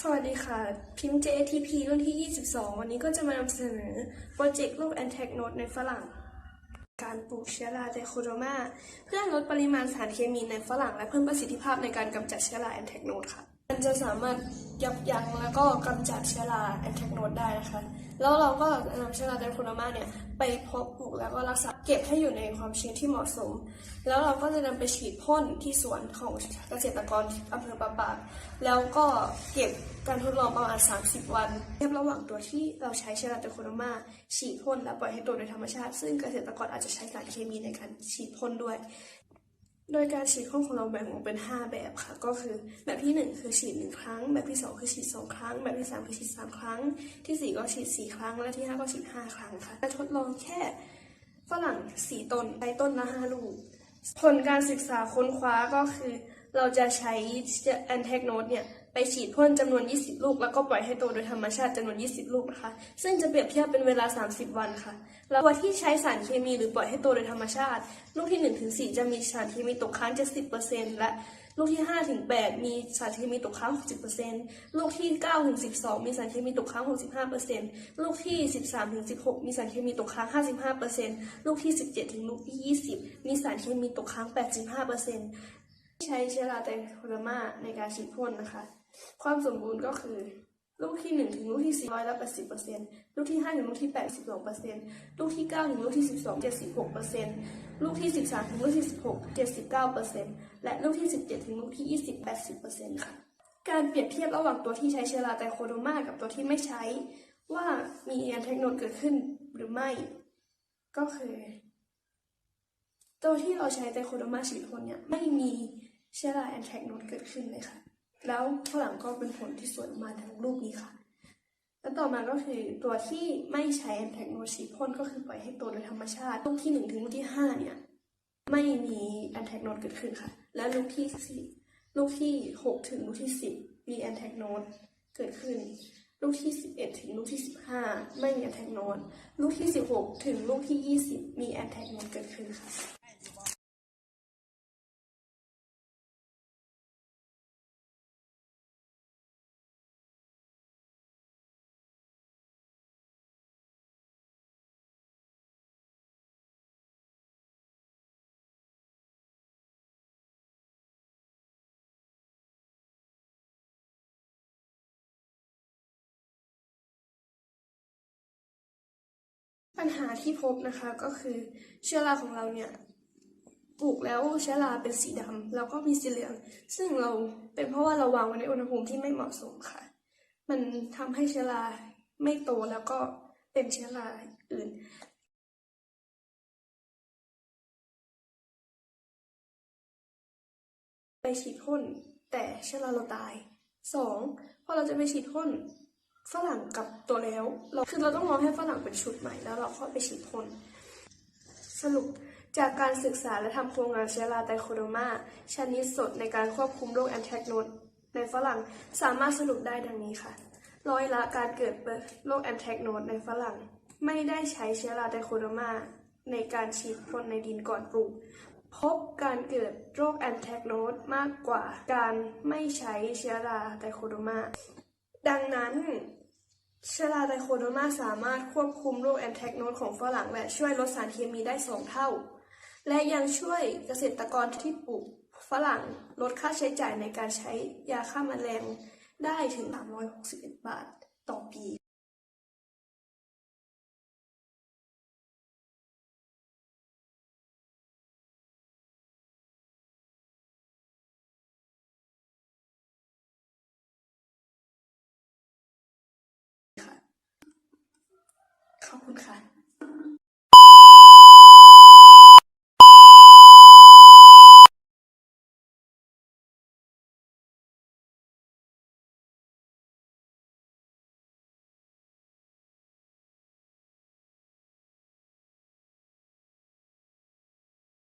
สวัสดีค่ะ พิมพ์ JTP รุ่นที่ 22 วันนี้ก็จะมานำเสนอโปรเจกต์รูปแอนแทกโนดในฝรั่ง การปลูกเชื้อราไดโคโดมา เพื่อลดปริมาณสารเคมีในฝรั่ง และเพิ่มประสิทธิภาพในการกำจัดเชื้อราแอนแทกโนดค่ะ มันจะสามารถยับยั้งแล้วก็กำจัดเชื้อราแอนแทกโนดได้นะคะ แล้วเราก็นำเชื้อราไดโคโดมาเนี่ยไปเพาะปลูกแล้วก็รักษาเก็บให้อยู่ในความชื้นที่เหมาะสม แล้วเราก็จะนำไปฉีดพ่นที่สวนของเกษตรกรอำเภอปะปาก แล้วก็เก็บการทดลองประมาณ 30 วันเทียบระหว่างตัวที่เราใช้เชื้อราไดโคโดมาฉีดพ่นและปล่อยให้โตโดยธรรมชาติ ซึ่งเกษตรกรอาจจะใช้สารเคมีในการฉีดพ่นด้วย โดยการฉีดข้อของเราแบ่งออกเป็น 5 แบบค่ะ ก็คือแบบที่ 1 คือฉีด 1 ครั้ง แบบที่ 2 คือฉีด 2 ครั้ง แบบที่ 3 คือฉีด 3 ครั้ง ที่ 4 ก็ฉีด 4 ครั้ง และที่ 5 ก็ฉีด 5 ครั้งค่ะและทดลองแค่ฝรั่ง 4 ต้นใช้ต้นละ 5 ลูก ผลการศึกษาค้นคว้าก็คือ เราจะใช้แอนเทกโนดเนี่ย ไปฉีดพ่นจำนวน 20 ลูก แล้วก็ปล่อยให้โตโดยธรรมชาติจำนวน 20 ลูกนะคะ ซึ่งจะเปรียบเทียบเป็นเวลา 30 วันค่ะ แล้วตัวที่ใช้สารเคมีหรือปล่อยให้โตโดยธรรมชาติ ลูกที่1ถึง4จะมีสารเคมีตกค้าง 70%และลูกที่5ถึง8มีสารเคมีตกค้าง 60%ลูกที่9ถึง12 มีสารเคมีตกค้าง 65%ลูกที่ 13ถึง16 มีสารเคมีตกค้าง 55%ลูกที่ 17ถึงลูกที่ 20 มีสารเคมีตกค้าง 85% ใช้เชื้อราไตโคโดมาในการฉีดพ่นนะคะ ความสมบูรณ์ก็คือ ลูกที่ 1 ถึงลูกที่4ร้อยละ80%ลูกที่ 5 ถึงลูกที่ 8 12%ลูกที่ 9 ถึงลูกที่ 12 76%ลูกที่ 13 ถึงลูกที่ 16 79%และลูกที่ 17 ถึงลูกที่ 20 80%ค่ะ การเปรียบเทียบระหว่างตัวที่ใช้เชื้อราไตโคโดมากับตัวที่ไม่ใช้ ว่ามีแอนแทกโนดเกิดขึ้นหรือไม่ ก็คือ ตัวที่เราใช้ไตโคโดมาฉีดพ่นเนี่ยไม่มี เชื้อราแอนแทกโนดเกิดขึ้นเลยค่ะ แล้วฝรั่งก็เป็นผลที่สวยออกมาทั้งรูปนี้ค่ะ แล้วต่อมาก็คือตัวที่ไม่ใช้แอนแทกโนดฉีดพ่นก็คือปล่อยให้โตโดยธรรมชาติลูกที่หนึ่งถึงลูกที่ห้าเนี่ย ไม่มีแอนแทกโนดเกิดขึ้นค่ะ และลูกที่สี่ลูกที่หกถึงลูกที่สิบมีแอนแทกโนดเกิดขึ้น ลูกที่สิบเอ็ดถึงลูกที่สิบห้าไม่มีแอนแทกโนดลูกที่สิบหกถึงลูกที่ยี่สิบมีแอนแทกโนดเกิดขึ้นค่ะ ปัญหาที่พบนะคะก็คือเชื้อราของเราเนี่ยปลูกแล้วเชื้อราเป็นสีดำแล้วก็มีสีเหลือง ซึ่งเราเป็นเพราะว่าเราวางไว้ในอุณหภูมิที่ไม่เหมาะสมค่ะ มันทำให้เชื้อราไม่โตแล้วก็เป็นเชื้อราอื่นไปฉีดพ่นแต่เชื้อราเราตายสองพอเราจะไปฉีดพ่น ฝรั่งกับตัวแล้วเราคือเราต้องรองให้ฝรั่งเป็นชุดใหม่แล้วเราค่อยไปฉีดพ่นสรุปจากการศึกษาและทำโครงงานเชื้อราไตโคโดมาชนิดสดในการควบคุมโรคแอนแทกโนดในฝรั่งสามารถสรุปได้ดังนี้ค่ะ ร้อยละการเกิดโรคแอนแทกโนดในฝรั่ง ไม่ได้ใช้เชื้อราไตโคโดมาในการฉีดพ่นในดินก่อนปลูก พบการเกิดโรคแอนแทกโนดมากกว่าการไม่ใช้เชื้อราไตโคโดมา ดังนั้นเชื้อราไดโคโดมาสามารถควบคุมโรคแอนแทกโนดของฝรั่งและช่วยลดสารเคมีได้สองเท่า และยังช่วยเกษตรกรที่ปลูกฝรั่งลดค่าใช้จ่ายในการใช้ยาฆ่าแมลงได้ถึง 361 บาทต่อปี ขอบคุณค่ะ